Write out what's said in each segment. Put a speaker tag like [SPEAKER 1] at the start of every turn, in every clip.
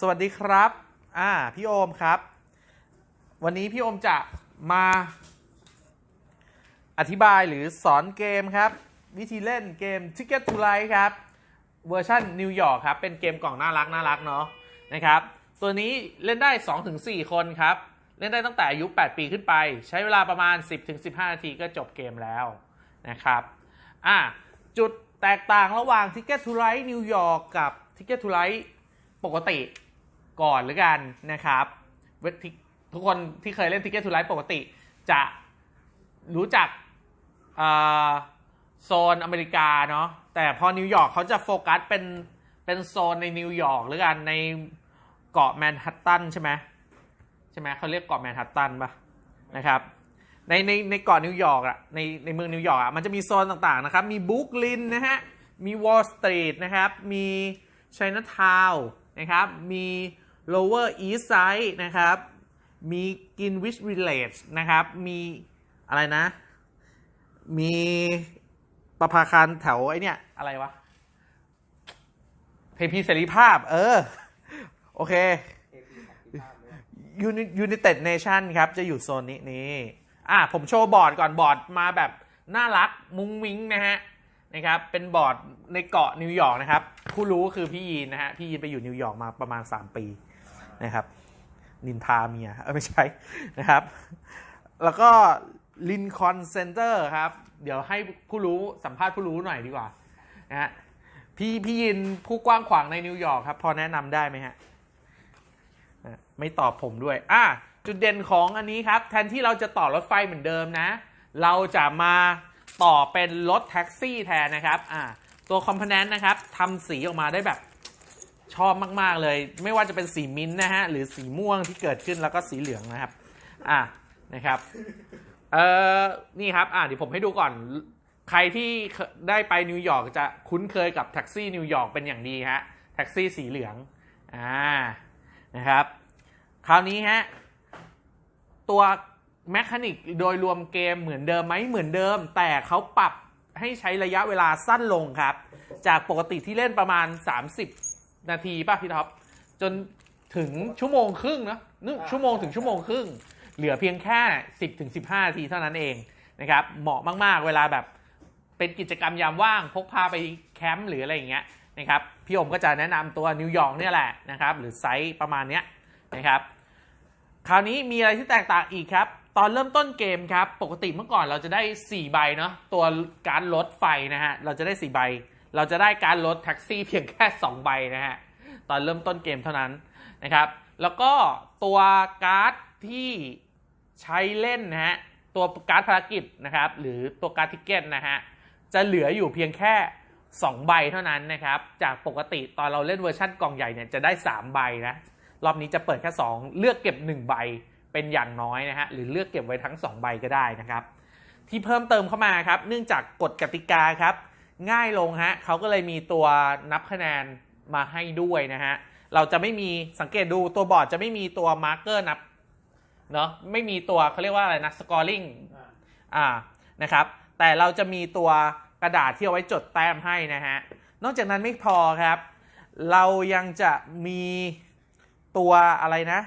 [SPEAKER 1] สวัสดีครับ อ่า พี่โอมครับ วันนี้พี่โอมจะมาอธิบายหรือสอนเกมครับ วิธีเล่นเกม Ticket to Ride ครับ เวอร์ชันนิวยอร์กครับ เป็นเกมกล่องน่ารักน่ารักเนาะนะครับ ตัวนี้เล่นได้ 2-4 คนครับ เล่นได้ตั้งแต่อายุ 8 ปีขึ้นไป ใช้เวลาประมาณ 10-15 นาทีก็จบเกมแล้วนะครับ อะจุดแตกต่างระหว่าง Ticket to Ride นิวยอร์กกับ Ticket to Ride ปกติก่อนหรือกันนะครับทุกคนที่เคยเล่น Ticket to Ride ปกติ จะรู้จักโซนอเมริกาเนาะแต่พอนิวยอร์กเขาจะโฟกัสเป็นเป็นโซนในนิวยอร์กหรือกันในเกาะแมนฮัตตันใช่ไหมใช่ไหมเขาเรียกเกาะแมนฮัตตันปะนะครับในในในเกาะนิวยอร์กอะในในเมืองนิวยอร์กอะมันจะมีโซนต่างๆนะครับ มีบ r ุกลินนะฮะ มีวอล l ์สตรีทนะครับ มีไชน่าทาวน นะครับ มี lower east side นะครับ มีกินวิชวิลเลจนะครับ มีอะไรนะ มีประภาคารแถวไอเนี่ยอะไรวะเทพีเสรีภาพ เออ โอเคยูนิเต็ดเนชั่นครับ จะอยู่โซนนี้นี่ อะ ผมโชว์บอร์ดก่อนบอร์ดมาแบบน่ารักมุ้งมิ้งนะฮะ นะครับ เป็นบอร์ดในเกาะนิวยอร์กนะครับ ผู้รู้คือพี่ยีนนะฮะ พี่ยีนไปอยู่นิวยอร์กมาประมาณ 3 ปีนะครับ นินทาเมียไม่ใช่นะครับ แล้วก็ลินคอนเซนเตอร์ครับ เดี๋ยวให้ผู้รู้สัมภาษณ์ผู้รู้หน่อยดีกว่านะฮะ พี่พี่ยินผู้กว้างขวางในนิวยอร์กครับ พอแนะนำได้ไหมฮะ ไม่ตอบผมด้วย อะจุดเด่นของอันนี้ครับ แทนที่เราจะต่อรถไฟเหมือนเดิมนะ เราจะมา ต่อเป็นรถแท็กซี่แทนนะครับอะตัวคอมโพเนนต์นะครับทำสีออกมาได้แบบชอบมากๆเลย ไม่ว่าจะเป็นสีมิ้นนะฮะหรือสีม่วงที่เกิดขึ้นแล้วก็สีเหลืองนะครับอะนะครับเอ่อนี่ครับอะเดี๋ยวผมให้ดูก่อนใครที่ได้ไปนิวยอร์กจะคุ้นเคยกับแท็กซี่นิวยอร์กเป็นอย่างดีฮะแท็กซี่สีเหลืองอ่านะครับ คราวนี้ฮะตัว แมคานิกโดยรวมเกมเหมือนเดิมไหมเหมือนเดิม แต่เขาปรับให้ใช้ระยะเวลาสั้นลงครับ จากปกติที่เล่นประมาณ 30 นาทีป่ะพี่ท็อปจนถึงชั่วโมงครึ่งนะนึกชั่วโมงถึงชั่วโมงครึ่ง เหลือเพียงแค่ 10ถึง15 นาทีเท่านั้นเองนะครับเหมาะมากๆ เวลาแบบเป็นกิจกรรมยามว่างพกพาไปแคมป์หรืออะไรอย่างเงี้ยนะครับพี่อมก็จะแนะนำตัวนิวยอร์กเนี่ยแหละนะครับหรือไซส์ประมาณเนี้ยนะครับคราวนี้มีอะไรที่แตกต่างอีกครับ ตอนเริ่มต้นเกมครับ ปกติเมื่อก่อนเราจะได้ 4 ใบเนาะตัวการรถไฟนะฮะ เราจะได้ 4 ใบ เราจะได้การรถแท็กซี่เพียงแค่ 2 ใบนะฮะ ตอนเริ่มต้นเกมเท่านั้นนะครับ แล้วก็ตัวการ์ดที่ใช้เล่นนะฮะ ตัวการ์ดภารกิจนะครับ หรือตัวการ์ดทิกเก็ตนะฮะ จะเหลืออยู่เพียงแค่ 2 ใบเท่านั้นนะครับ จากปกติตอนเราเล่นเวอร์ชั่นกล่องใหญ่เนี่ยจะได้ 3 ใบนะ รอบนี้จะเปิดแค่ 2 เลือกเก็บ 1 ใบ เป็นอย่างน้อยนะฮะหรือเลือกเก็บไว้ทั้ง 2 ใบก็ได้นะครับ ที่เพิ่มเติมเข้ามาครับ เนื่องจากกฎกติกาครับ ง่ายลงฮะเขาก็เลยมีตัวนับคะแนนมาให้ด้วยนะฮะเราจะไม่มีสังเกตดูตัวบอร์ดจะไม่มีตัวมาร์กเกอร์นับเนาะไม่มีตัวเขาเรียกว่าอะไรนะสกอร์ลิงอ่านะครับแต่เราจะมีตัวกระดาษที่เอาไว้จดแต้มให้นะฮะนอกจากนั้นไม่พอครับ เรายังจะมีตัวอะไรนะ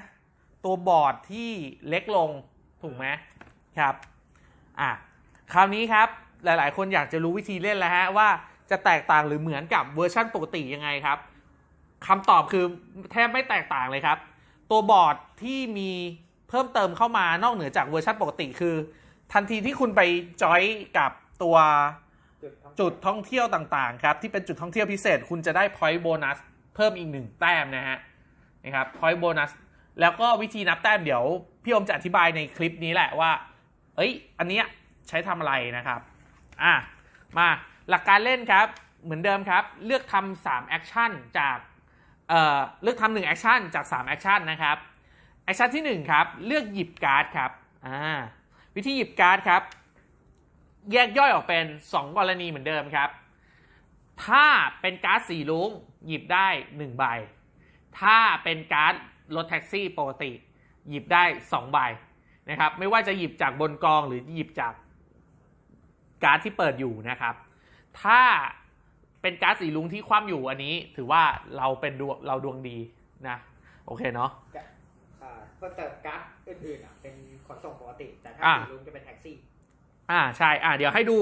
[SPEAKER 1] ตัวบอร์ดที่เล็กลงถูกไหมครับอะคราวนี้ครับหลาย ๆ คนอยากจะรู้วิธีเล่นแล้วฮะว่าจะแตกต่างหรือเหมือนกับเวอร์ชั่นปกติยังไงครับคำตอบคือแทบไม่แตกต่างเลยครับ ตัวบอร์ดที่มีเพิ่มเติมเข้ามานอกเหนือจากเวอร์ชันปกติคือ ทันทีที่คุณไปจอยกับตัวจุดท่องเที่ยวต่าง ๆ ครับ ที่เป็นจุดท่องเที่ยวพิเศษ คุณจะได้ point bonus เพิ่มอีกหนึ่งแต้มนะฮะนะครับ point bonus แล้วก็วิธีนับแต้มเดี๋ยว พี่อมจะอธิบายในคลิปนี้แหละว่า เอ้ย อันเนี้ยใช้ทำอะไรนะครับ อะ มาหลักการเล่นครับ เหมือนเดิมครับ เลือกทำสามแอคชั่นจาก เอ่อ เลือกทำหนึ่งแอคชั่นจาก3แอคชั่นนะครับ แอคชั่นที่ 1 ครับ เลือกหยิบการ์ดครับ อ่า วิธีหยิบการ์ดครับ แยกย่อยออกเป็น 2 กรณีเหมือนเดิมครับ ถ้าเป็นการ์ดสีลุ้งหยิบได้ 1 ใบ ถ้าเป็นการ์ด รถแท็กซี่ปกติ หยิบได้2ใบนะครับ ไม่ว่าจะหยิบจากบนกองหรือหยิบจากการ์ดที่เปิดอยู่นะครับ ถ้าเป็นการ์ดสีลุงที่คว่ำอยู่อันนี้ ถือว่าเราเป็นดวงเราดวงดีนะ โอเคเนาะ
[SPEAKER 2] อ่าเพิ่มเติมการ์ดอื่นๆอะเป็นขนส่งปกติ แต่ถ้า
[SPEAKER 1] อ่า
[SPEAKER 2] สีลุงจะเป็นแท็กซี่
[SPEAKER 1] อ่าใช่อ่าเดี๋ยวให้ดู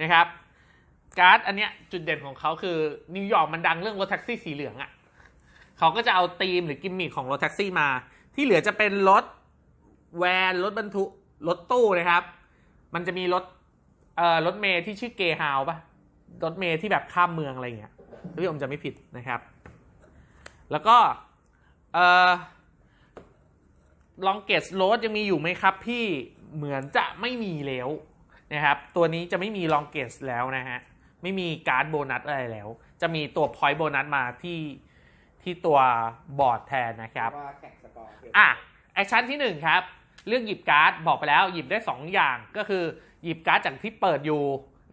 [SPEAKER 1] นะครับการ์ดอันเนี้ยจุดเด่นของเขาคือนิวยอร์กมันดังเรื่องรถแท็กซี่สีเหลืองอะ่ะ เขาก็จะเอาธีมหรือกิมมิคของรถแท็กซี่มา ที่เหลือจะเป็นรถแวนรถบรรทุกรถตู้นะครับ มันจะมีรถเอ่อรถเมย์ที่ชื่อเกฮาวปะรถเมย์ที่แบบข้ามเมืองอะไรอย่างเงี้ยถ้าพี่ผมจะไม่ผิดนะครับ แล้วก็เอ่อลองเกตโรดยังมีอยู่ไหมครับพี่เหมือนจะไม่มีแล้วนะครับ ตัวนี้จะไม่มีลองเกตแล้วนะฮะ ไม่มีการ์ดโบนัสอะไรแล้ว จะมีตัวพอยต์โบนัสมาที่ ที่ตัวบอร์ดแทนนะครับ
[SPEAKER 2] เพราะว่าแข่งสกอร์เดียว
[SPEAKER 1] อะแอคชั่นที่ 1 ครับ เรื่องหยิบการ์ดบอกไปแล้วหยิบได้ 2 อย่างก็คือหยิบการ์ดจากที่เปิดอยู่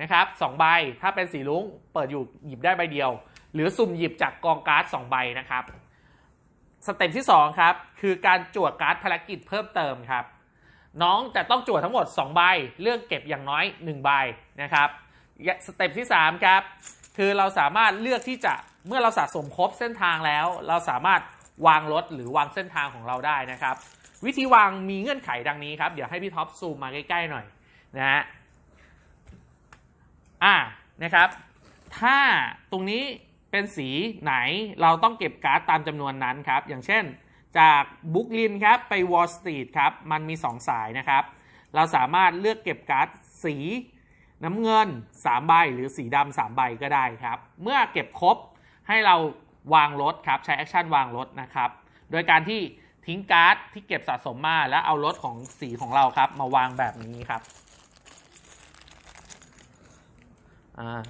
[SPEAKER 1] นะครับสองใบถ้าเป็นสีลุ้งเปิดอยู่หยิบได้ใบเดียว หรือสุ่มหยิบจากกองการ์ด2ใบนะครับสเต็ปที่2ครับคือการจวดการ์ดภารกิจเพิ่มเติมครับ น้องจะต้องจวดทั้งหมด 2 ใบ เลือกเก็บอย่างน้อย 1 ใบนะครับสเต็ปที่3ครับคือเราสามารถเลือกที่จะ เมื่อเราสะสมครบเส้นทางแล้ว เราสามารถวางรถหรือวางเส้นทางของเราได้นะครับ วิธีวางมีเงื่อนไขดังนี้ครับ เดี๋ยวให้พี่ท็อปซูมมาใกล้ๆหน่อยนะฮะอ่านะครับ ถ้าตรงนี้เป็นสีไหนเราต้องเก็บการ์ดตามจำนวนนั้นครับ อย่างเช่นจากบุ๊กลินครับไปวอลสตรีทครับมันมี 2 สายนะครับ เราสามารถเลือกเก็บการ์ดสีน้ำเงิน 3 ใบหรือสีดำ3ใบก็ได้ครับ เมื่อเก็บครบ ให้เราวางรถครับใช้แอคชั่นวางรถนะครับ โดยการที่ทิ้งการ์ดที่เก็บสะสมมาแล้วเอารถของสีของเราครับ มาวางแบบนี้ครับอ่า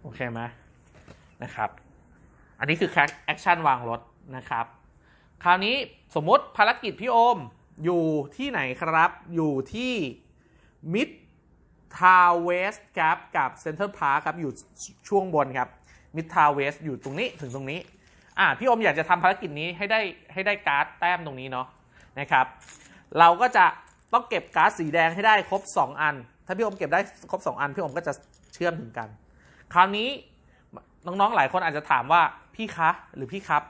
[SPEAKER 1] โอเคไหมนะครับ อันนี้คือแอคชั่นวางรถนะครับ คราวนี้สมมติภารกิจพี่โอมอยู่ที่ไหนครับ อยู่ที่มิด ทาวเวสครับกับเซ็นทรัลพาร์คครับอยู่ช่วงบนครับมิดทาวเวสอยู่ตรงนี้ถึงตรงนี้อ่าพี่อมอยากจะทำภารกิจนี้ให้ได้ให้ได้การ์ดแต้มตรงนี้เนาะนะครับ เราก็จะต้องเก็บการ์ดสีแดงให้ได้ครบ 2 อัน ถ้าพี่อมเก็บได้ครบ 2 อัน พี่อมก็จะเชื่อมถึงกัน คราวนี้น้องๆหลายคนอาจจะถามว่าพี่คะหรือพี่ครับ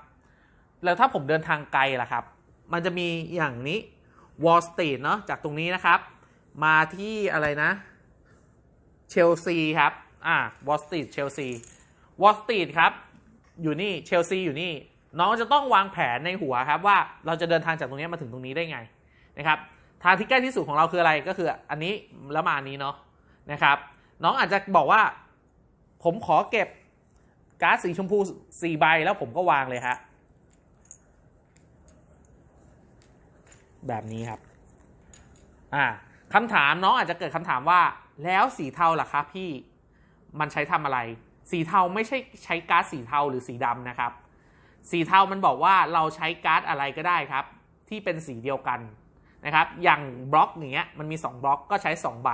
[SPEAKER 1] แล้วถ้าผมเดินทางไกลล่ะครับ มันจะมีอย่างนี้ Wall Street เนาะจากตรงนี้นะครับ มาที่อะไรนะ เชลซีครับ อ่า Wall Street เชลซี Wall Street ครับ อยู่นี่ เชลซีอยู่นี่ น้องจะต้องวางแผนในหัวครับว่าเราจะเดินทางจากตรงนี้มาถึงตรงนี้ได้ไงนะครับ ทางที่ใกล้ที่สุดของเราคืออะไรก็คืออันนี้แล้วมาอันนี้เนาะนะครับ น้องอาจจะบอกว่า ผมขอเก็บการ์ดสีชมพูสี่ใบแล้วผมก็วางเลยฮะแบบนี้ครับ อ่าคำถามน้องอาจจะเกิดคำถามว่า แล้วสีเทาล่ะครับพี่ มันใช้ทำอะไร สีเทาไม่ใช่ใช้ก๊าร์ดสีเทาหรือสีดำนะครับ สีเทามันบอกว่าเราใช้ก๊าร์ดอะไรก็ได้ครับ ที่เป็นสีเดียวกันนะครับ อย่างบล็อกเงี้ยมันมี 2 บล็อกก็ใช้ 2 ใบ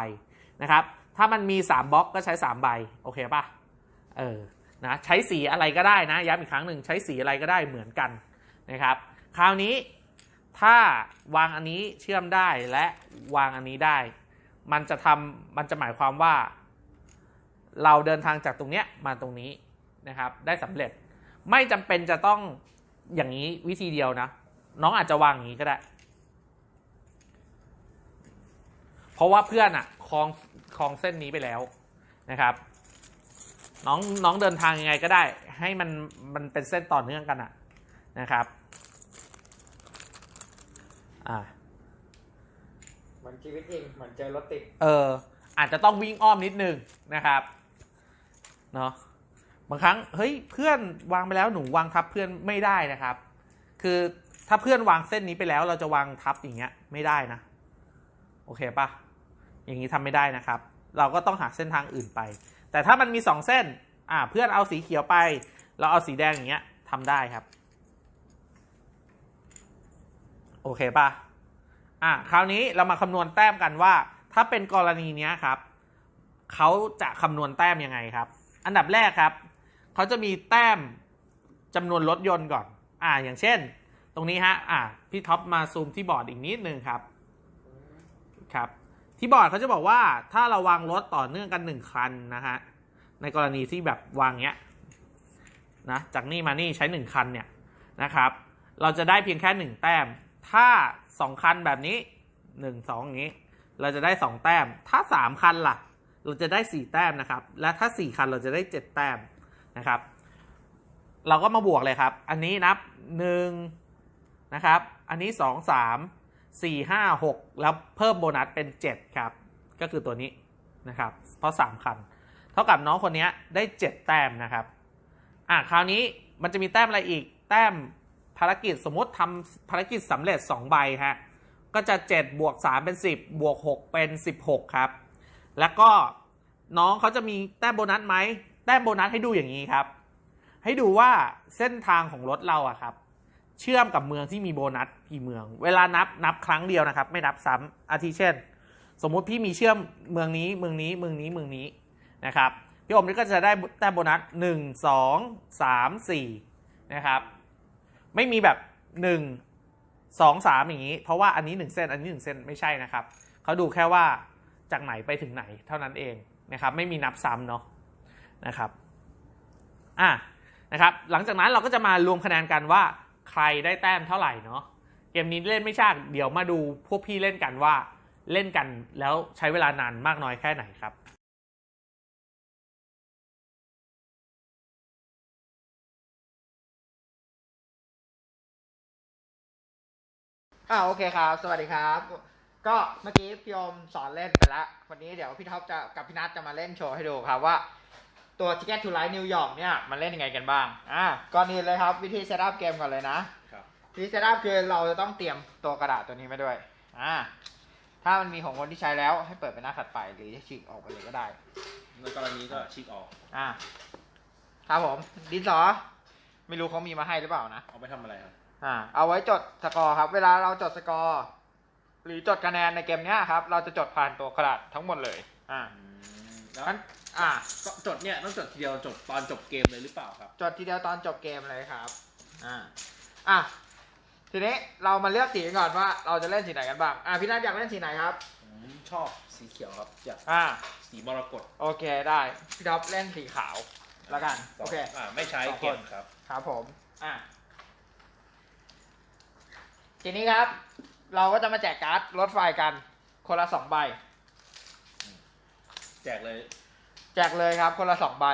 [SPEAKER 1] นะครับ ถ้ามันมี 3 บล็อกก็ใช้ 3 ใบ โอเคป่ะ เออ นะ ใช้สีอะไรก็ได้นะ ย้ำอีกครั้งหนึ่งใช้สีอะไรก็ได้เหมือนกันนะครับ คราวนี้ถ้าวางอันนี้เชื่อมได้และวางอันนี้ได้ มันจะทำมันจะหมายความว่า เราเดินทางจากตรงเนี้ยมาตรงนี้นะครับ ได้สำเร็จไม่จำเป็นจะต้องอย่างนี้วิธีเดียวนะ น้องอาจจะวางอย่างนี้ก็ได้ เพราะว่าเพื่อนอะคลองคลองเส้นนี้ไปแล้วนะครับ น้องน้องเดินทางยังไงก็ได้ ให้มันมันเป็นเส้นต่อเนื่องกันอะนะครับ อ่า
[SPEAKER 2] มือนชีวิตจริงเหมือนเจอรถติด
[SPEAKER 1] เออ อาจจะต้องวิ่งอ้อมนิดนึงนะครับ เนาะบางครั้งเฮ้ยเพื่อนวางไปแล้วหนูวางทับเพื่อนไม่ได้นะครับ คือถ้าเพื่อนวางเส้นนี้ไปแล้ว เราจะวางทับอย่างเงี้ย ไม่ได้นะ โอเคปะอย่างนี้ทำไม่ได้นะครับ เราก็ต้องหาเส้นทางอื่นไป แต่ถ้ามันมีสองเส้น อ่า เพื่อนเอาสีเขียวไป เราเอาสีแดงอย่างเงี้ยทำได้ครับ โอเคป่ะ อะคราวนี้เรามาคำนวณแต้มกันว่า ถ้าเป็นกรณีเนี้ยครับเขาจะคำนวณแต้มยังไงครับ อันดับแรกครับเขาจะมีแต้มจำนวนรถยนต์ก่อน อ่า อย่างเช่น ตรงนี้ฮะ อ่า พี่ท็อปมาซูมที่บอร์ดอีกนิดนึงครับ ครับ ที่บอร์ดเขาจะบอกว่า ถ้าเราวางรถต่อเนื่องกันหนึ่งคันนะฮะ ในกรณีที่แบบวางเนี้ย นะ จากนี่มานี่ใช้1คันเนี่ยนะครับ เราจะได้เพียงแค่1แต้ม ถ้า2คันแบบนี้1 2องอย่างนี้ เราจะได้2แต้ม ถ้า3คันล่ะ เราจะได้4แต้มนะครับ และถ้า4คันเราจะได้7แต้มนะครับ เราก็มาบวกเลยครับ อันนี้นับ1นะครับ อันนี้2 3 4 5 6แล้วเพิ่มโบนัสเป็น7ครับ ก็คือตัวนี้นะครับ เพราะ3คัน เท่ากับน้องคนนี้ได้7แต้มนะครับ อะคราวนี้มันจะมีแต้มอะไรอีก แต้ม ภารกิจสมมติทำภารกิจสำเร็จ 2 ใบฮะ ก็จะ 7 บวก 3 เป็น 10 บวก 6 เป็น 16 ครับ แล้วก็น้องเขาจะมีแต้มโบนัสไหม แต้มโบนัสให้ดูอย่างนี้ครับ ให้ดูว่าเส้นทางของรถเราอะครับ เชื่อมกับเมืองที่มีโบนัสกี่เมือง เวลานับนับครั้งเดียวนะครับ ไม่นับซ้ำอาทิเช่น สมมุติพี่มีเชื่อมเมืองนี้เมืองนี้เมืองนี้เมืองนี้นะครับพี่อมนี่ก็จะได้แต้มโบนัสหนึ่งสองสามสี่นะครับ ไม่มีแบบหนึ่งสองสามอย่างนี้ เพราะว่าอันนี้หนึ่งเส้น อันนี้หนึ่งเส้นไม่ใช่นะครับ เขาดูแค่ว่าจากไหนไปถึงไหนเท่านั้นเองนะครับ ไม่มีนับซ้ำเนาะนะครับ อะนะครับ หลังจากนั้นเราก็จะมารวมคะแนนกันว่าใครได้แต้มเท่าไหร่เนาะ เกมนี้เล่นไม่ยาก เดี๋ยวมาดูพวกพี่เล่นกันว่าเล่นกันแล้วใช้เวลานานมากน้อยแค่ไหนครับ
[SPEAKER 2] อ่าโอเคครับ สวัสดีครับ ก็เมื่อกี้พี่โอมสอนเล่นไปแล้ววันนี้เดี๋ยวพี่ท็อปจะกับพี่นัทจะมาเล่นโชว์ให้ดูครับว่า ตัว Ticket to Ride นิวยอร์กเนี่ยมันเล่นยังไงกันบ้างอ่าก่อนอื่นเลยครับวิธีเซตอัพเกมก่อนเลยนะ
[SPEAKER 3] ครับ
[SPEAKER 2] วิธีเซตอัพคือเราจะต้องเตรียมตัวกระดาษตัวนี้มาด้วยอ่าถ้ามันมีของคนที่ใช้แล้วให้เปิดเป็นหน้าถัดไปหรือจะฉีกออกไปเลยก็ได้
[SPEAKER 3] ในกรณีก็ฉีกออก
[SPEAKER 2] อ่าครับผมดินสอไม่รู้เขามีมาให้หรือเปล่านะ
[SPEAKER 3] เอาไปทำอะไรครับ
[SPEAKER 2] อ่าเอาไว้จดสกอร์ครับ เวลาเราจดสกอร์หรือจดคะแนนในเกมเนี้ยครับ เราจะจดผ่านตัวกระดาษทั้งหมดเลยอ่า
[SPEAKER 3] แล้ว
[SPEAKER 2] งั้นอ่า
[SPEAKER 3] ก็จดเนี่ยต้องจดทีเดียวจดตอนจบเกมเลยหรือเปล่าครับ
[SPEAKER 2] จดทีเดียวตอนจบเกมเลยครับ อ่า อะ ทีนี้เรามาเลือกสีกันก่อนว่าเราจะเล่นสีไหนกันบ้าง อ่าพี่นัทอยากเล่นสีไหนครับ
[SPEAKER 3] ผมชอบสีเขียวครับอยาก
[SPEAKER 2] อ่า
[SPEAKER 3] สีมรกต
[SPEAKER 2] โอเคได้พี่ท็อปเล่นสีขาวแล้วกัน โอเค
[SPEAKER 3] อ่าไม่ใช้
[SPEAKER 2] สองคน
[SPEAKER 3] เกมครับ
[SPEAKER 2] ครับผม อะ ทีนี้ครับ เราก็จะมาแจกการ์ดรถไฟกัน คนละสองใบ
[SPEAKER 3] แจกเลย
[SPEAKER 2] แจกเลยครับ คนละสองใบ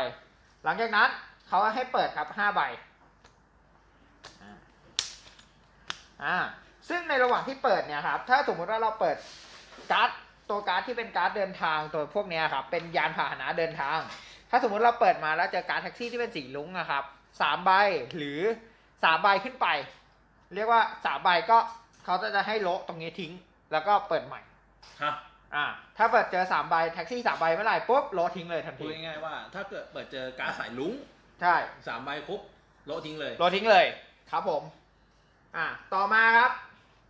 [SPEAKER 2] หลังจากนั้นเขาให้เปิดครับห้าใบอ่าอ่าซึ่งในระหว่างที่เปิดเนี่ยครับ ถ้าสมมุติว่าเราเปิดการ์ดตัวการ์ดที่เป็นการ์ดเดินทางตัวพวกเนี้ยครับ เป็นยานพาหนะเดินทาง ถ้าสมมุติเราเปิดมาแล้วเจอการ์ดแท็กซี่ที่เป็นสีลุ้งอะครับสามใบหรือสามใบขึ้นไป เรียกว่าสามใบก็เขาจะให้โละตรงนี้ทิ้ง แล้วก็เปิดใหม่
[SPEAKER 3] ฮะ
[SPEAKER 2] อ่า ถ้าเปิดเจอสามใบแท็กซี่สามใบเมื่อไหร่ปุ๊บโละทิ้งเลยทัน
[SPEAKER 3] พูด
[SPEAKER 2] ที
[SPEAKER 3] ง่ายๆว่า ถ้าเกิดเปิดเจอการดสายลุ้ง
[SPEAKER 2] ใช่
[SPEAKER 3] สามใบปุ๊บโละทิ้งเลย
[SPEAKER 2] โละทิ้งเลย ครับผม อ่า ต่อมาครับ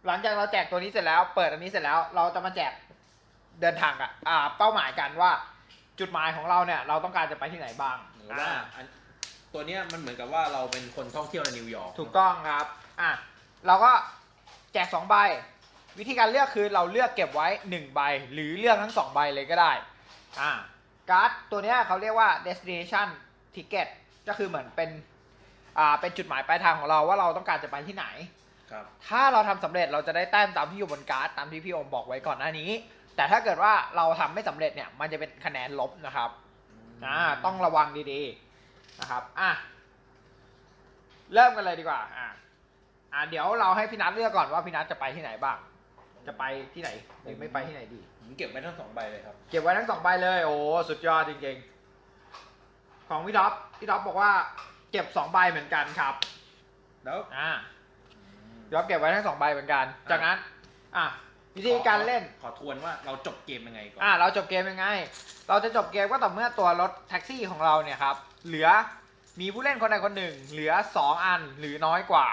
[SPEAKER 2] หลังจากเราแจกตัวนี้เสร็จแล้ว เปิดอันนี้เสร็จแล้ว เราจะมาแจกเดินทางกันอ่า เป้าหมายกันว่า จุดหมายของเราเนี่ย เราต้องการจะไปที่ไหนบ้าง
[SPEAKER 3] หรือว่าอันตัวเนี้ยมันเหมือนกับว่าเราเป็นคนท่องเที่ยวในนิวยอร์ก
[SPEAKER 2] ถูกต้องครับ อะ เราก็แจกสองใบ วิธีการเลือกคือเราเลือกเก็บไว้หนึ่งใบ หรือเลือกทั้งสองใบเลยก็ได้อ่าการ์ดตัวเนี้ยเขาเรียกว่า destination ticket ก็คือเหมือนเป็นอ่าเป็นจุดหมายปลายทางของเราว่าเราต้องการจะไปที่ไหน
[SPEAKER 3] ครับ
[SPEAKER 2] ถ้าเราทำสำเร็จเราจะได้แต้มตามที่อยู่บนการ์ดตามที่พี่โอมบอกไว้ก่อนหน้านี้ แต่ถ้าเกิดว่าเราทำไม่สำเร็จเนี่ย มันจะเป็นคะแนนลบนะครับอ่าต้องระวังดีๆนะครับอะเริ่มกันเลยดีกว่าอ่า อ่าเดี๋ยวเราให้พี่นัทเลือกก่อนว่าพี่นัทจะไปที่ไหนบ้าง จะไปที่ไหนหรือไม่ไปที่ไหนดี
[SPEAKER 3] ผมเก็บไว้ทั้งสองใบเลยครับ
[SPEAKER 2] เก็บไว้ทั้งสองใบเลย โอ้สุดยอดจริงๆ ของพี่ท็อปพี่ท็อปบอกว่าเก็บสองใบเหมือนกันครับ
[SPEAKER 3] แล้ว
[SPEAKER 2] อ่าพี่ท็อปเก็บไว้ทั้งสองใบเหมือนกัน จากนั้น อะวิธีการเล่น
[SPEAKER 3] ขอทวนว่าเราจบเกมยังไงก่อน
[SPEAKER 2] อ่า เราจบเกมยังไง เราจะจบเกมก็ต่อเมื่อตัวรถแท็กซี่ของเราเนี่ยครับ เหลือมีผู้เล่นคนใดคนหนึ่ง เหลือสองอันหรือน้อยกว่า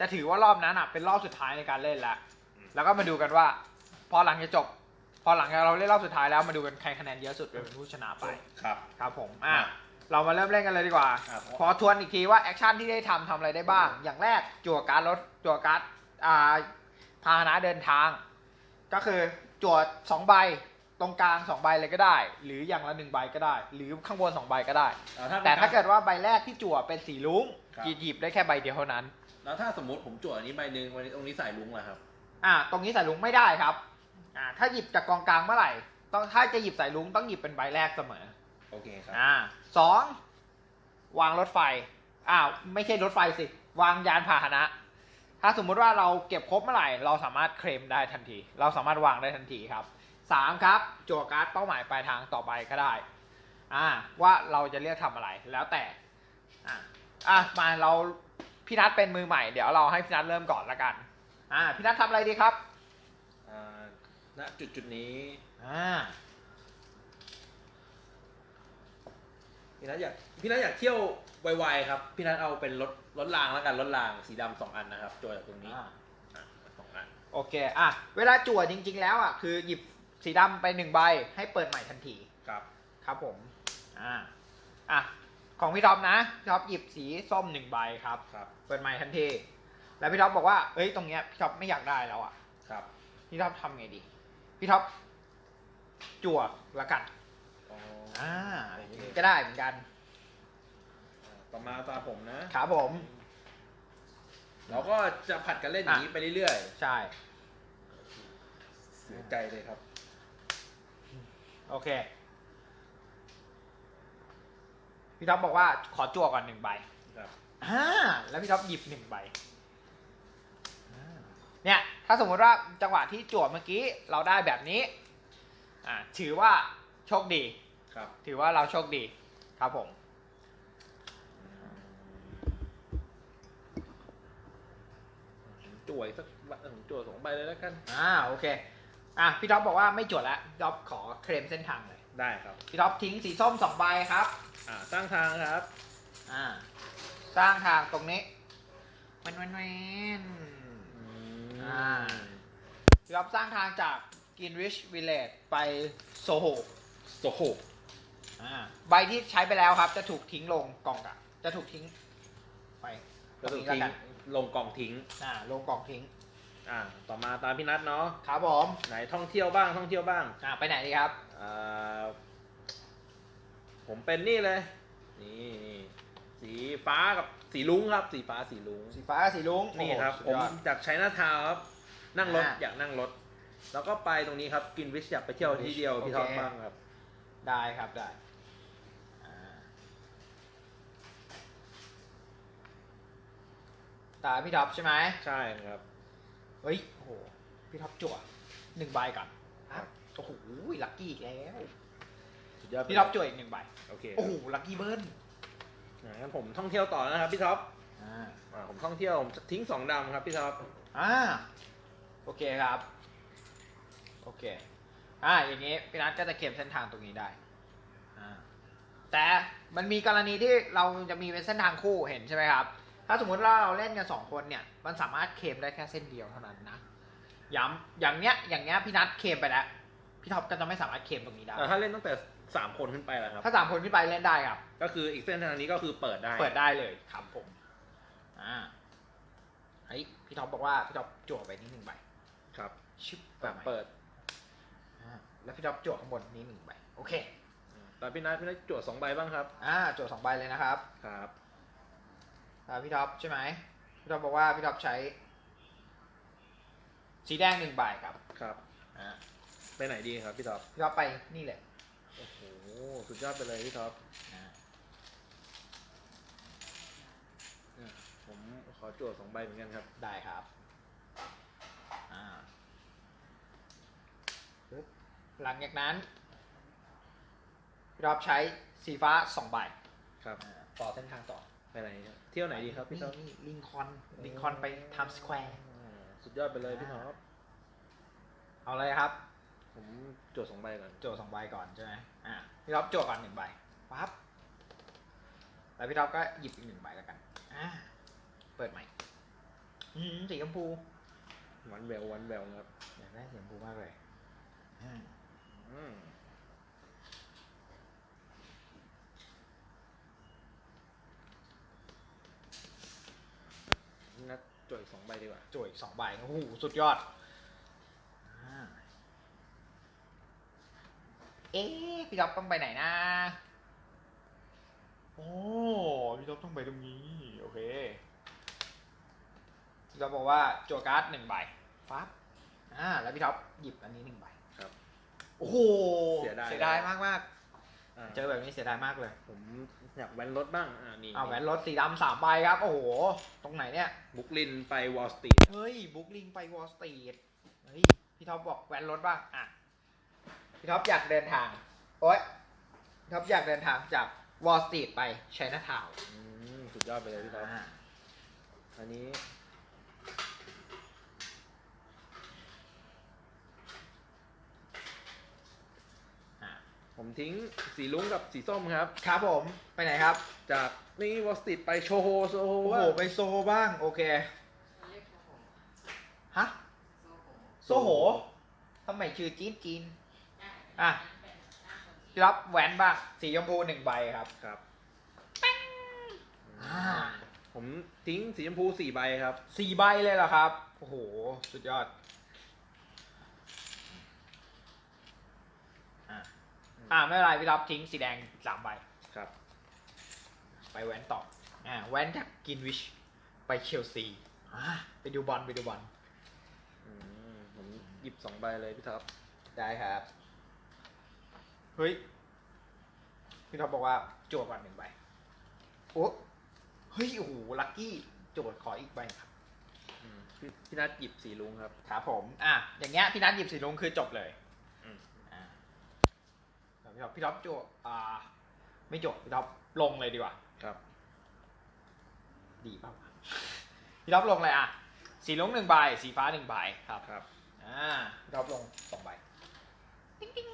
[SPEAKER 2] จะถือว่ารอบนั้นอะเป็นรอบสุดท้ายในการเล่นแล้วแล้วก็มาดูกันว่า พอหลังจะจบ พอหลังจากเราเล่นรอบสุดท้ายแล้วมาดูกันใครคะแนนเยอะสุดเป็นผู้ชนะไป
[SPEAKER 3] ครับ
[SPEAKER 2] ครับผมอะเรามาเริ่มเล่นกันเลยดีกว่า
[SPEAKER 3] อะ
[SPEAKER 2] ขอทวนอีกทีว่าแอคชั่นที่ได้ทำทำอะไรได้บ้าง อย่างแรกจั่วการดรถจั่วการดอ่าพาหนะเดินทาง ก็คือจั่วสองใบตรงกลางสองใบเลยก็ได้ หรืออย่างละหนึ่งใบก็ได้ หรือข้างบนสองใบก็ได้
[SPEAKER 3] อ่าถ้า
[SPEAKER 2] แต่ถ้าเกิดว่าใบแรกที่จั่วเป็นสีลุ้ง
[SPEAKER 3] ครับ
[SPEAKER 2] หยิบได้แค่ใบเดียวเท่านั้น
[SPEAKER 3] แล้วถ้าสมมติผมจั่วอันนี้ใบหนึ่งวันนี้ตรงนี้ใส่ลุงล่ะครับ
[SPEAKER 2] อ่า ตรงนี้ใส่ลุงไม่ได้ครับ อ่า ถ้าหยิบจากกองกลางเมื่อไหร่ ต้องถ้าจะหยิบใส่ลุงต้องหยิบเป็นใบแรกเสมอ
[SPEAKER 3] โอเคครับ
[SPEAKER 2] อ่าสองวางรถไฟ อ้าวไม่ใช่รถไฟสิ วางยานพาหนะ ถ้าสมมุติว่าเราเก็บครบเมื่อไหร่ เราสามารถเคลมได้ทันที เราสามารถวางได้ทันทีครับสามครับจั่วการ์ดเป้าหมายปลายทางต่อไปก็ได้ อ่า ว่าเราจะเลือกทำอะไรแล้วแต่ อ่าอะมาเรา พี่นัทเป็นมือใหม่เดี๋ยวเราให้พี่นัทเริ่มก่อนละกัน อ่า พี่นัททำอะไรดีครับ
[SPEAKER 3] อ่าณจุดจุดๆนี้
[SPEAKER 2] อ่า
[SPEAKER 3] พี่นัทอยากพี่นัทอยากเที่ยวไวๆครับ พี่นัทเอาเป็นรถรถรางแล้วกันรถรางสีดำสองอันนะครับจั่วจากตรงนี้
[SPEAKER 2] อ่า
[SPEAKER 3] อะสองอัน
[SPEAKER 2] โอเค อะ เวลาจั่วจริง ๆ แล้วอะ คือหยิบสีดำไปหนึ่งใบให้เปิดใหม่ทันที
[SPEAKER 3] ครับ
[SPEAKER 2] ครับผม อ่า อะ ของพี่ท็อปนะพี่ท็อปหยิบสีส้มหนึ่งใบครับ
[SPEAKER 3] ครับ
[SPEAKER 2] เปิดใหม่ทันที แล้วพี่ท็อปบอกว่า เอ้ย ตรงเนี้ยพี่ท็อปไม่อยากได้แล้วอะ
[SPEAKER 3] ครับ
[SPEAKER 2] พี่ท็อปทำไงดี พี่ท็อปจั่วละกัน
[SPEAKER 3] อ๋อ
[SPEAKER 2] อ่าอย่างนี้ก็ได้เหมือนกัน
[SPEAKER 3] ต่อมาตาผมนะ
[SPEAKER 2] ครับผม
[SPEAKER 3] เราก็จะผัดกันเล่นอย่างนี้ไปเรื่อย
[SPEAKER 2] ใช่
[SPEAKER 3] ๆ เสียใจเลยครับ
[SPEAKER 2] โอเค พี่ท็อปบอกว่าขอจั่วก่อนหนึ่งใบ
[SPEAKER 3] ครับ
[SPEAKER 2] อ่าแล้วพี่ท็อปหยิบหนึ่งใบอ่าเนี่ย ถ้าสมมติว่าจังหวะที่จั่วเมื่อกี้เราได้แบบนี้ อ่า ถือว่าโชคดี
[SPEAKER 3] ครับ
[SPEAKER 2] ถือว่าเราโชคดี ครับผม
[SPEAKER 3] จั่วอีกสักใบผมจั่วสองใบเลยแล้วกัน
[SPEAKER 2] อ่าโอเค อะพี่ท็อปบอกว่าไม่จั่วแล้วพี่ท็อปขอเคลมเส้นทางเลย
[SPEAKER 3] ได้ครับ
[SPEAKER 2] พี่ท็อปทิ้งสีส้มสองใบครับ
[SPEAKER 3] อ่าตั้งทางครับ
[SPEAKER 2] อ่า สร้างทางตรงนี้แวนแวนแวนอ่าพี่ท็อปสร้างทางจากกินริชวิลเลจไปโซโห
[SPEAKER 3] โซโห
[SPEAKER 2] อ่าใบที่ใช้ไปแล้วครับ จะถูกทิ้งลงกล่องกะจะถูกทิ้ง ไป
[SPEAKER 3] ก็ถูก
[SPEAKER 2] ตร
[SPEAKER 3] ทิ้ง
[SPEAKER 2] แล้วกัน
[SPEAKER 3] ลงกล่องทิ้ง
[SPEAKER 2] อ่า ลงกล่องทิ้ง
[SPEAKER 3] อ่า ต่อมาตามพี่นัทเนาะ
[SPEAKER 2] ครับผม
[SPEAKER 3] ไหนท่องเที่ยวบ้างท่องเที่ยวบ้าง
[SPEAKER 2] อ่า ไปไหนดีครับ
[SPEAKER 3] อ่า ผมเป็นนี่เลย นี่นี่สีฟ้ากับสีลุ้งครับ สีฟ้าสีลุ้ง
[SPEAKER 2] สีฟ้าสีลุง
[SPEAKER 3] นี่ครับ
[SPEAKER 2] โอ้
[SPEAKER 3] ผ
[SPEAKER 2] โห
[SPEAKER 3] ม
[SPEAKER 2] สุดยอด
[SPEAKER 3] จากชัยนาทาวน์ครับ นั่งรถ
[SPEAKER 2] อ่า
[SPEAKER 3] อยากนั่งรถ แล้วก็ไปตรงนี้ครับ กินวิชอยากไปเที่ยวที่เดียวพี่ท็อป
[SPEAKER 2] โอเค
[SPEAKER 3] บ้างครับ
[SPEAKER 2] ได้ครับได้อ่าตาพี่ท็อปใช่ไหม
[SPEAKER 3] ใช่ครับ
[SPEAKER 2] เฮ้ยโอ้โหพี่ท็อปจั่วหนึ่งใบก่อน
[SPEAKER 3] ครับ
[SPEAKER 2] โอ้โหลัคกี้อีกแล้ว
[SPEAKER 3] สุด ยอด
[SPEAKER 2] พี่ท็อปจั่วอีกหนึ่งใบ
[SPEAKER 3] โอเค
[SPEAKER 2] โอ้โหลัคกี้เบิ้ล
[SPEAKER 3] อ่างั้นผมท่องเที่ยวต่อนะครับพี่ท็อป
[SPEAKER 2] อ่า
[SPEAKER 3] อ่าผมท่องเที่ยวผมทิ้งสองดำครับพี่ท็อป
[SPEAKER 2] อ่าโอเคครับ โอเค อ่าอย่างนี้พี่นัทก็จะเก็บเส้นทางตรงนี้ได้อ่าแต่มันมีกรณีที่เราจะมีเป็นเส้นทางคู่เห็นใช่ไหมครับ ถ้าสมมติว่าเราเล่นกันสองคนเนี่ย มันสามารถเคลมได้แค่เส้นเดียวเท่านั้นนะย้ำอย่างเนี้ยอย่างเนี้ยพี่นัทเคลมไปแล้วพี่ท็อปก็จะไม่สามารถเคลมตรงนี้ได้
[SPEAKER 3] แต่ถ้าเล่นตั้งแต่ สามคนขึ้นไปแล้วครับ
[SPEAKER 2] ถ้าสามคนขึ้นไปเล่นได้ครับ
[SPEAKER 3] ก็คืออีกเส้นทางนี้ก็คือเปิดได้
[SPEAKER 2] เปิดได้เลยครับผม อ่าไอ้ยพี่ท็อปบอกว่าพี่ท็อปจั่วไปนี่หนึ่งใบ
[SPEAKER 3] ครับ
[SPEAKER 2] ชิบ
[SPEAKER 3] แบบเปิด
[SPEAKER 2] อ่าแล้วพี่ท็อปจั่วข้างบนนี้หนึ่งใบโอเค
[SPEAKER 3] แต่พี่นัทพี่นัทจวดสองใบบ้างครับ
[SPEAKER 2] อ่าจั่วสองใบเลยนะครับ
[SPEAKER 3] ครับ
[SPEAKER 2] อ่าพี่ท็อปใช่ไหมพี่ท็อปบอกว่าพี่ท็อปใช้ สีแดงหนึ่งใบครับ
[SPEAKER 3] ครับ
[SPEAKER 2] อ่า
[SPEAKER 3] ไปไหนดีครับพี่ท็อป
[SPEAKER 2] พี่ท็อปไปนี่เลย
[SPEAKER 3] โอ้โห สุดยอดไปเลยพี่ท็อป
[SPEAKER 2] อ่า
[SPEAKER 3] อะผมขอจวดสองใบเหมือนกันครับ
[SPEAKER 2] ได้ครับ อ่าปึ๊บหลังจากนั้นพี่ท็อปใช้สีฟ้าสองใบ
[SPEAKER 3] ครับ
[SPEAKER 2] อ่าต่อเส้นทางต่อ
[SPEAKER 3] ไปไหนครับเที่ยวไหนดีครับพี่ท็อป
[SPEAKER 2] นี่ลิงคอนลิงคอนไปไทม์สแควร์
[SPEAKER 3] อ่าสุดยอดไปเลยพี่ท็อป
[SPEAKER 2] เอาเลยครับ
[SPEAKER 3] ผมจวดสองใบก่อน
[SPEAKER 2] โจทย์สองใบก่อนใช่ไหมอ่าพี่ท็อปโจทย์ก่อนหนึ่งใบปั๊บแล้วพี่ท็อปก็หยิบอีกหนึ่งใบแล้วกันอ่าเปิดใหม่อืมสีชมพู
[SPEAKER 3] หวันแววหวันแววครับ
[SPEAKER 2] อยากได้สีชมพูมากเลยอืม
[SPEAKER 3] อืมนัดจวดอีกสองใบดีกว่า
[SPEAKER 2] โจทย์อีกสองใบโอ้โหสุดยอดอ่า เอ๊ะพี่ท็อปต้องไปไหนนะ โอ้พี่ท็อปต้องไปตรงนี้ โอเคพี่ท็อปบอกว่าจั่วการ์ดหนึ่งใบปั๊บอ่า แล้วพี่ท็อปหยิบอันนี้หนึ่งใบ
[SPEAKER 3] ครับ
[SPEAKER 2] โอ้โห
[SPEAKER 3] เสียดาย
[SPEAKER 2] เสียดายมากมาก
[SPEAKER 3] อ่า
[SPEAKER 2] ๆเจอแบบนี้เสียดายมากเลย
[SPEAKER 3] ผมอยากแว้นรถบ้าง อ่า นี่
[SPEAKER 2] เอาแหวนรถสีดำสามใบครับ โอ้โห ตรงไหนเนี่ย
[SPEAKER 3] บุกลินไปวอลสตรีท
[SPEAKER 2] เฮ้ย บุ๊กลิงไปวอลสตรีทเฮ้ย พี่ท็อปบอกแว้นรถบ้าง อะ พี่ท็อปอยากเดินทาง โอ๊ยพี่ท็อปอยากเดินทางจากวอลสตรีทไปชัยนาทาวน์
[SPEAKER 3] อืมสุดยอดไปเลยพี่ท็อป
[SPEAKER 2] อ่า
[SPEAKER 3] อันนี้
[SPEAKER 2] อะ
[SPEAKER 3] ผมทิ้งสีลุ้งกับสีส้มครับ
[SPEAKER 2] ครับผม ไปไหนครับ
[SPEAKER 3] จากนี่วอลสตรีทไปโชโฮโซโฮ
[SPEAKER 2] โอ้
[SPEAKER 3] ว่า
[SPEAKER 2] โห ไปโซบ้าง โอเค ฮะ โซโหทำไมชื่อจีนจีน อะพี่ท็อปแหวนบ้างสีชมพูหนึ่งใบครับ
[SPEAKER 3] ครับ
[SPEAKER 2] อ่า
[SPEAKER 3] ผมทิ้งสีชมพูสี่ใบครับ
[SPEAKER 2] สี่ใบเลยเหรอครับ โอ้โห สุดยอด อ่าอ่าไม่เป็นไรพี่ท็อปทิ้งสีแดงสามใบ
[SPEAKER 3] ครับ
[SPEAKER 2] ไปแว้นต่อ อ่าแว้นจากกินวิช ไปเชลซี อ่าไปดูบอลไปดูบอล
[SPEAKER 3] อืมผมหยิบสองใบเลยพี่ท็อป
[SPEAKER 2] ได้ครับ เฮ้ย พี่ท็อปบอกว่าโจทย์ก่อนหนึ่งใบ โอ้เฮ้ย โอ้โห ลัคกี้ โจทย์ขออีกใบครับ
[SPEAKER 3] อืมพี่พี่นัทหยิบสีลุงครับ
[SPEAKER 2] ครับผม อะ อย่างเงี้ย พี่นัทหยิบสีลุงคือจบเลย
[SPEAKER 3] อืม
[SPEAKER 2] อ่าแล้วพี่ท็อปพี่ท็อปโจทย์อ่า ไม่จบพี่ท็อปลงเลยดีกว่า
[SPEAKER 3] ครับ
[SPEAKER 2] ดีเปล่าวะพี่ท็อปลงเลยอะ สีลุงหนึ่งใบ สีฟ้าหนึ่งใบ ครับ
[SPEAKER 3] ครับ
[SPEAKER 2] อ่าพี่ท็อปลงสองใบ ติ๊งติ๊งอ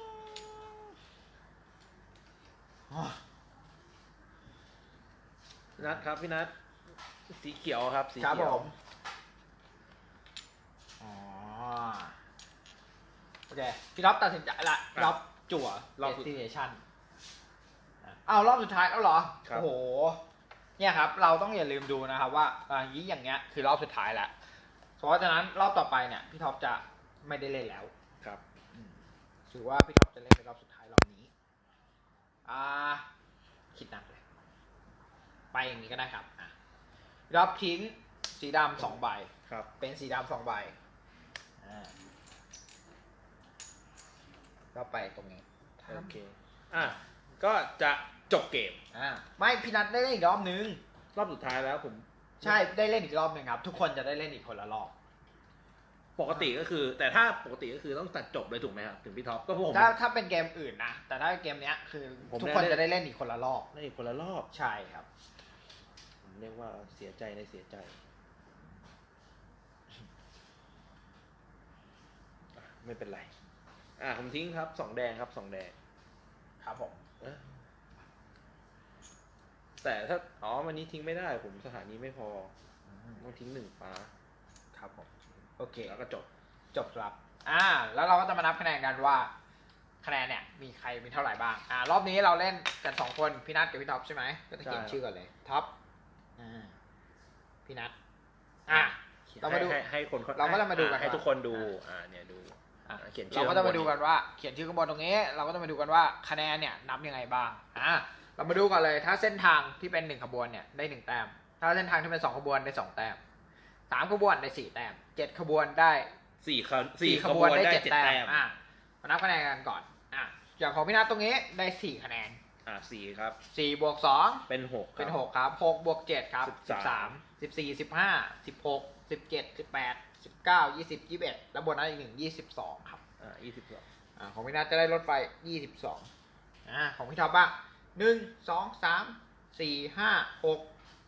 [SPEAKER 2] ๋อ
[SPEAKER 3] พี่ นัทครับพี่นัทสีเขียวครับ สี
[SPEAKER 2] ครับ
[SPEAKER 3] เขี
[SPEAKER 2] ผ
[SPEAKER 3] ยว
[SPEAKER 2] มอ๋อโอเคพี่ท็อปตัดสินใจละพี่ท็อปจั่ว
[SPEAKER 3] รอบสุด
[SPEAKER 2] destination อ้าวรอบสุดท้ายแล้วเหรอ
[SPEAKER 3] ครับ
[SPEAKER 2] โอ้โห เนี่ยครับ เราต้องอย่าลืมดูนะครับว่าอ่ายี่อย่างเงี้ยคือรอบสุดท้ายแหละเพราะฉะนั้นรอบต่อไปเนี่ยพี่ท็อปจะไม่ได้เล่นแล้ว
[SPEAKER 3] ครับ
[SPEAKER 2] ถือว่าพี่ท็อปจะเล่นในรอบสุดท้ายรอบนี้ อ่าคิดหนักเลย ไปอย่างนี้ก็ได้ครับอะพี่ท็อปทิ้งสีดำสองใบ
[SPEAKER 3] ครับ
[SPEAKER 2] เป็นสีดำสองใบอ่าก็ไปตรงนี้
[SPEAKER 3] โอเค อะ ก็จะจบเกม
[SPEAKER 2] อ่า ไม่พี่นัทได้เล่นอีกรอบนึง
[SPEAKER 3] รอบสุดท้ายแล้วผม
[SPEAKER 2] ใช่ได้เล่นอีกรอบหนึ่งครับ ทุกคนจะได้เล่นอีกคนละรอบ
[SPEAKER 3] ปกติก็คือ แต่ถ้าปกติก็คือต้องตัดจบเลยถูกไหมครับถึงพี่ท็อปก็พวกผม
[SPEAKER 2] ถ้าถ้าเป็นเกมอื่นนะ แต่ถ้าเกมเนี้ยคือ
[SPEAKER 3] ผม
[SPEAKER 2] ทุกคน
[SPEAKER 3] ได้
[SPEAKER 2] จะได้เล่นอีกคนละรอบ
[SPEAKER 3] ได้คนละรอบ
[SPEAKER 2] ใช่ครับ
[SPEAKER 3] ผมเรียกว่าเสียใจในเสียใจอะไม่เป็นไร อะผมทิ้งครับสองแดงครับสองแดง
[SPEAKER 2] ครับผม
[SPEAKER 3] เอ้ยแต่ถ้า อ๋อ วันนี้ทิ้งไม่ได้ ผมสถานีไม่พอ ต้องทิ้งหนึ่งฟ้า
[SPEAKER 2] ครับผม โอเค
[SPEAKER 3] แล้วก็จบ
[SPEAKER 2] จบครับ อ่า แล้วเราก็จะมานับคะแนนกันว่า คะแนนเนี่ยมีใครมีเท่าไหร่บ้าง อ่า รอบนี้เราเล่นกันสองคน พี่นัทกับพี่ท็อปใช่ไหมก็จะเขียน
[SPEAKER 3] ใช่
[SPEAKER 2] ชื่อก่อนเลย ท็อป อ่า พี่นัท อะเรามาดู
[SPEAKER 3] ให้ให้คน
[SPEAKER 2] เราก็จะมาดูกัน
[SPEAKER 3] อ่ให้
[SPEAKER 2] ว่า
[SPEAKER 3] ทุกคนดูอ่าเนี่ยดู
[SPEAKER 2] อะ
[SPEAKER 3] เขียนชื่อ
[SPEAKER 2] เราก็จะมา
[SPEAKER 3] ข้างบน
[SPEAKER 2] ดูกันว่า เขียนชื่อข้างบนตรงนี้ เราก็จะมาดูกันว่าคะแนนเนี่ยนับยังไงบ้าง อ่า เรามาดูกันเลย ถ้าเส้นทางที่เป็นหนึ่งขบวนเนี่ยได้หนึ่งแต้ม ถ้าเส้นทางที่เป็นสองขบวนได้สองแต้ม สามขบวนได้สี่แต้มเจ็ดขบวนได้
[SPEAKER 3] สี่ขบ
[SPEAKER 2] สี่ขบวนได้เจ็ดแต้มอะมานับคะแนนกันก่อนอะอย่างของพี่นัทตรงนี้ได้สี่คะแนน
[SPEAKER 3] อ่าสี่ครับ
[SPEAKER 2] สี่บวกสอง
[SPEAKER 3] เป็นหกครับ
[SPEAKER 2] เป็นหกครับหกบวกเจ็ดครับ
[SPEAKER 3] สิ
[SPEAKER 2] สิ
[SPEAKER 3] บบสา
[SPEAKER 2] สามมสิบสี่สิบห้าสิบหกสิบเจ็ดสิบแปดสิบเก้ายี่สิบยี่สิบเอ็ดแล้วโบนัสอีกหนึ่งยี่สิบสองครับ
[SPEAKER 3] อ่ายี่สิบสอง
[SPEAKER 2] อ่าของพี่นัทจะได้รถไฟยี่สิบสองอ่าของพี่ท็อปบ้างหนึ่งสองสามสี่ห้าหก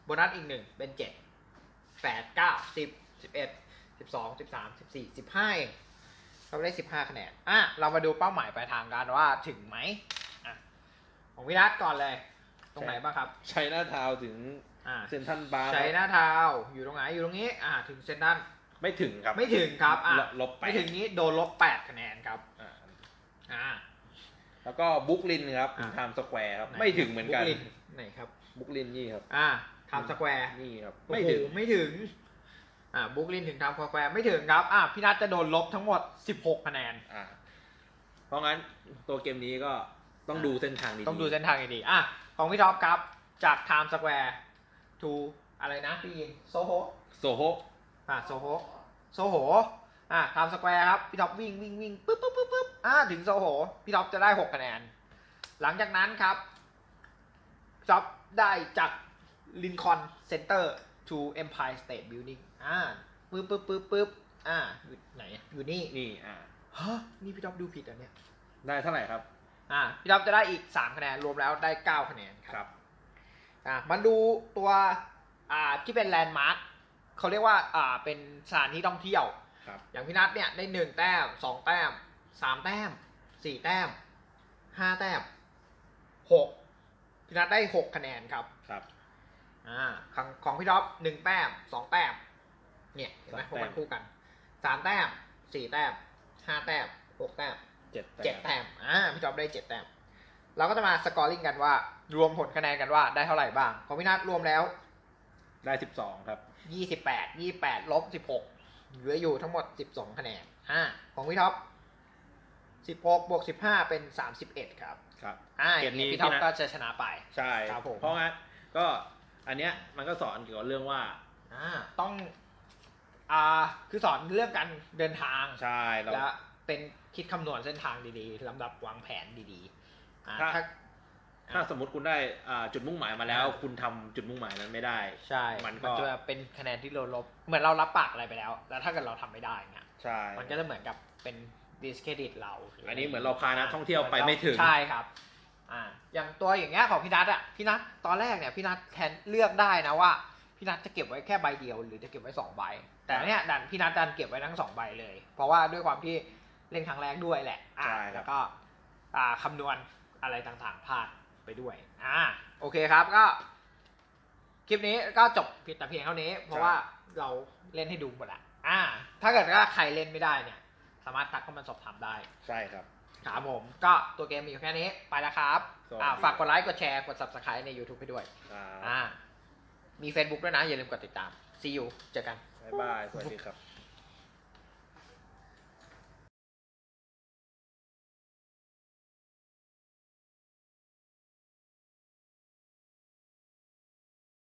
[SPEAKER 2] โบนัสอีกหนึ่งเป็นเจ็ดแปดเก้าสิบสิบเอ็ด สิบสองสิบสามสิบสี่สิบห้าเองเราได้สิบห้าคะแนนอะเรามาดูเป้าหมายปลายทางกันว่าถึงไหมอะของพี่นัทก่อนเลย ตรงไหนบ้างครับ
[SPEAKER 3] ชัยนาทาวน์ถึง
[SPEAKER 2] อ่า
[SPEAKER 3] เซนทรันบาร์
[SPEAKER 2] ใช้หน้าเท้าวน์อยู่ตรงไหนอยู่ตรงนี้ อ่า ถึงเซนทรัน
[SPEAKER 3] ไม่ถึงครับ
[SPEAKER 2] ไม่ถึงครับอ่า
[SPEAKER 3] ลบลบแปด
[SPEAKER 2] ไม่ถึงนี้โดนลบแปดคะแนนครับ
[SPEAKER 3] อ่า
[SPEAKER 2] อ่า
[SPEAKER 3] แล้วก็บุ๊กลินครับถึง
[SPEAKER 2] อ่า
[SPEAKER 3] ไทม์สแควร์ครับ ไม่ถึงเหมือนกัน
[SPEAKER 2] บุ๊ลิไหนครับ
[SPEAKER 3] บุ๊กลินนี่ครับ
[SPEAKER 2] อ่าไทม์สแควร์
[SPEAKER 3] นี่ครับ
[SPEAKER 2] ไม่
[SPEAKER 3] ไม่
[SPEAKER 2] ถึ
[SPEAKER 3] ถึ
[SPEAKER 2] ง
[SPEAKER 3] ง
[SPEAKER 2] ไม่ถึง อ่าบุ๊กลินถึงไทม์สแควร์ไม่ถึงครับอ่าพี่นัทจะโดนลบทั้งหมดสิบหกคะแนน
[SPEAKER 3] อ่า
[SPEAKER 2] เพ
[SPEAKER 3] ราะงั้นตัวเกมนี้ก็ต้องดูเส้นทางดีๆ
[SPEAKER 2] ต้องดูเส้นทางดีๆอะของพี่ท็อปครับจาก Time Square to อะไรนะพี่ยินโซโฮ
[SPEAKER 3] โซโฮ
[SPEAKER 2] อะโซโฮโซโหอะ Time Square ครับพี่ท็อปวิ่งวิ่งวิ่งปึ๊บปึ๊บปึ๊บปึ๊บอะถึงโซโหพี่ท็อปจะได้ 6 คะแนน หลังจากนั้นครับพี่ท็อปได้จากลินคอนเซ็นเตอร์ to Empire State Building อ่าปึ๊บปึ๊บปึ๊บปึ๊บอ่าอยู่ไหนอะอยู่นี่
[SPEAKER 3] นี่อ่า
[SPEAKER 2] ฮะนี่พี่ท็อปดูผิดอันเนี้ย
[SPEAKER 3] ได้เท่าไหร่ครับ
[SPEAKER 2] อ่าพี่ท็อปจะได้อีก3คะแนนรวมแล้วได้9คะแนนค
[SPEAKER 3] ครับรับ
[SPEAKER 2] อ่ามาดูตัวอ่าที่เป็นแลนด์มาร์คเขาเรียกว่าอ่าเป็นสถานที่ท่องเที่ยว
[SPEAKER 3] ครับ
[SPEAKER 2] อย่างพี่นัทเนี่ยได้หนึ่งแต้มสองแต้มสามแต้มสี่แต้มห้าแต้มหกพี่นัทได้หกคะแนนครับ
[SPEAKER 3] ครับ
[SPEAKER 2] อ่าของของพี่ท็อปหนึ่งแต้มสองแต้ม เนี่ยเห็นไหม
[SPEAKER 3] ส
[SPEAKER 2] พ
[SPEAKER 3] อง
[SPEAKER 2] วก
[SPEAKER 3] แต้ม
[SPEAKER 2] มันคู่กันสามแต้มสี่แต้มห้าแต้มหกแต้ม
[SPEAKER 3] เจ็ด
[SPEAKER 2] เจ็ดแต้มอ่าพี่จ๊อบได้เจ็ดแต้มเราก็จะมาสกอร์ลิงกันว่า รวมผลคะแนนกันว่าได้เท่าไหร่บ้างของพี่นัทรวมแล้ว
[SPEAKER 3] ได้สิบสองครับ
[SPEAKER 2] ยี่สิบแปดยี่แปดลบสิบหกเหลืออยู่ทั้งหมดสิบสองคะแนนอ่าของพี่ท็อปสิบหกบวกสิบห้าเป็นสามสิบเอ็ดครับ
[SPEAKER 3] ครับ
[SPEAKER 2] อ่า
[SPEAKER 3] เกมนี้
[SPEAKER 2] พี่ท็อป
[SPEAKER 3] พี่นัท
[SPEAKER 2] ก็จะชนะไป
[SPEAKER 3] ใช่
[SPEAKER 2] ครับผม
[SPEAKER 3] เพราะงั้นก็อันเนี้ยมันก็สอนเกี่ยวกับเรื่องว่า
[SPEAKER 2] อ่าต้อง อ่าคือสอนเรื่องการเดินทาง
[SPEAKER 3] ใช่เรา
[SPEAKER 2] และเป็นคิดคำนวณเส้นทางดีๆลำดับวางแผนดีๆอ่า
[SPEAKER 3] ถ้า
[SPEAKER 2] ถ้า
[SPEAKER 3] ถ้าสมมติคุณได้อ่าจุดมุ่งหมายมาแล้ว
[SPEAKER 2] อ่า
[SPEAKER 3] คุณทำจุดมุ่งหมายนั้นไม่ได้
[SPEAKER 2] ใช่
[SPEAKER 3] มันก็
[SPEAKER 2] มันจะเป็นคะแนนที่เราลบเหมือนเรารับปากอะไรไปแล้ว แล้วถ้าเกิดเราทำไม่ได้เนี่ย
[SPEAKER 3] ใช่
[SPEAKER 2] มันก็จะเหมือนกับเป็นดิสเครดิตเรา
[SPEAKER 3] อันนี้เหมือนเราพานักท่องเที่ยวไปไม่ถึง
[SPEAKER 2] ใช่ครับ อ่า อย่างตัวอย่างเงี้ยของพี่นัทอะพี่นัทตอนแรกเนี่ยพี่นัทแทนเลือกได้นะว่า พี่นัทจะเก็บไว้แค่ใบเดียว หรือจะเก็บไว้สองใบ แต่เนี่ยดันพี่นัทดันเก็บไว้ทั้งสองใบเลย เพราะว่าด้วยความที่เล่นครั้งแรกด้วยแหละอ่า
[SPEAKER 3] ใช่ครับ
[SPEAKER 2] แล้วก็อ่าคำนวณอะไรต่างๆพลาดไปด้วยอ่าโอเคครับก็ คลิปนี้ก็จบเพียงแต่เพียงเท่านี้ เพราะว่าเราเล่นให้ดูหมดละอ่า ถ้าเกิดว่าใครเล่นไม่ได้เนี่ย สามารถทักเข้ามาสอบถามได้
[SPEAKER 3] ใช่ครับ
[SPEAKER 2] ครับผม ก็ตัวเกมมีอยู่แค่นี้ ไปแล้วครับ
[SPEAKER 3] สวัสดี
[SPEAKER 2] อ่าฝากกดไลค์ กดแชร์ กด subscribe ใน YouTube ให้ด้วย
[SPEAKER 3] ครับ
[SPEAKER 2] อ่า มี Facebook ด้วยนะ อย่าลืมกดติดตาม see you เจอกัน
[SPEAKER 3] บ๊ายบาย สวัสดีครับ